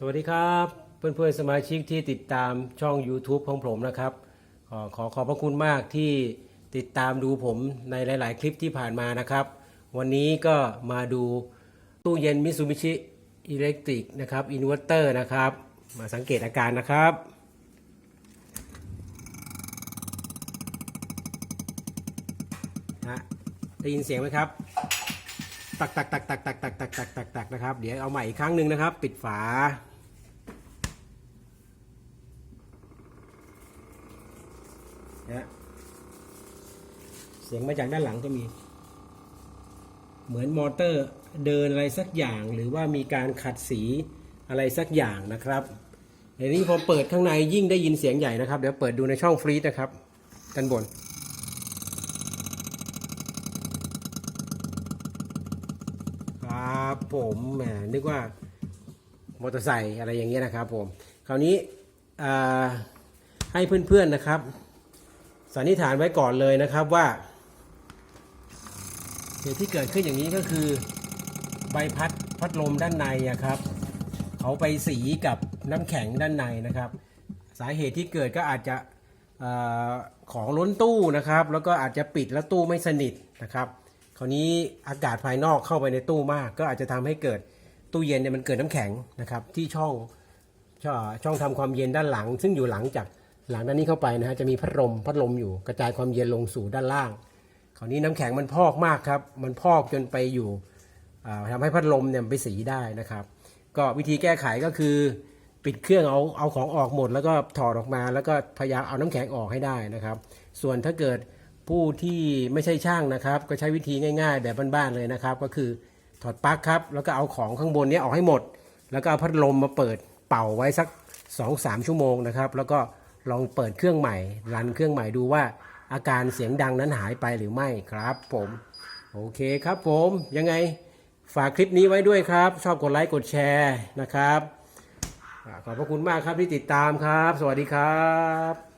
สวัสดีครับ เพื่อนๆสมาชิกที่ติดตามช่อง YouTube ของผมนะครับ ขอขอขอบพระคุณมากที่ติดตามดูผมในหลาย ๆ คลิปที่ผ่านมานะครับ วันนี้ก็มาดูตู้เย็นมิ t ซูบิชิอิเล็กทริกนะครับอินเวอร์เตอร์นะครับ มาสังเกตอาการนะครับนะได้ยินเสียงไหมครับ ตักตักตักตักตักตักตักตักตักตักนะครับ เดี๋ยวเอาใหม่อีกครั้งหนึ่งนะครับ ปิดฝานะเสียงมาจากด้านหลังก็มี เหมือนมอเตอร์เดินอะไรสักอย่าง หรือว่ามีการขัดสีอะไรสักอย่างนะครับเดี๋ยวนี้พอเปิดข้างในยิ่งได้ยินเสียงใหญ่นะครับ เดี๋ยวเปิดดูในช่องฟรีซนะครับด้านบน ครับ ผมแหมนึกว่ามอเตอร์ไซค์อะไรอย่างเงี้ยนะครับผมคราวนี้ให้เพื่อนๆนะครับ สันนิษฐานไว้ก่อนเลยนะครับว่าเหตุที่เกิดขึ้นอย่างนี้ก็คือใบพัดพัดลมด้านในอะครับเขาไปสีกับน้ำแข็งด้านในนะครับ สาเหตุที่เกิดก็อาจจะของล้นตู้นะครับ แล้วก็อาจจะปิดแล้วตู้ไม่สนิทนะครับ คราวนี้อากาศภายนอกเข้าไปในตู้มาก ก็อาจจะทำให้เกิดตู้เย็นเนี่ยมันเกิดน้ำแข็งนะครับที่ช่องช่องช่องทำความเย็นด้านหลัง ซึ่งอยู่หลังจากหลังด้านนี้เข้าไปนะฮะจะมีพัดลมพัดลมอยู่กระจายความเย็นลงสู่ด้านล่าง คราวนี้น้ำแข็งมันพอกมากครับมันพอกจนไปอยู่อ่าทำให้พัดลมเนี่ยไปสีได้นะครับ ก็วิธีแก้ไขก็คือปิดเครื่องเอาเอาของออกหมด แล้วก็ถอดออกมา แล้วก็พยายามเอาน้ำแข็งออกให้ได้นะครับ ส่วนถ้าเกิด ผู้ที่ไม่ใช่ช่างนะครับ ก็ใช้วิธีง่าย ๆ แบบบ้านๆเลยนะครับ ก็คือถอดปลั๊กครับ แล้วก็เอาของข้างบนนี้ออกให้หมด แล้วก็เอาพัดลมมาเปิดเป่าไว้สัก 2-3 ชั่วโมงนะครับ แล้วก็ลองเปิดเครื่องใหม่ รันเครื่องใหม่ดูว่า อาการเสียงดังนั้นหายไปหรือไม่ครับ ผมโอเคครับผมยังไงฝากคลิปนี้ไว้ด้วยครับ ชอบกดไลค์กดแชร์นะครับขอบพระคุณมากครับที่ติดตามครับ สวัสดีครับ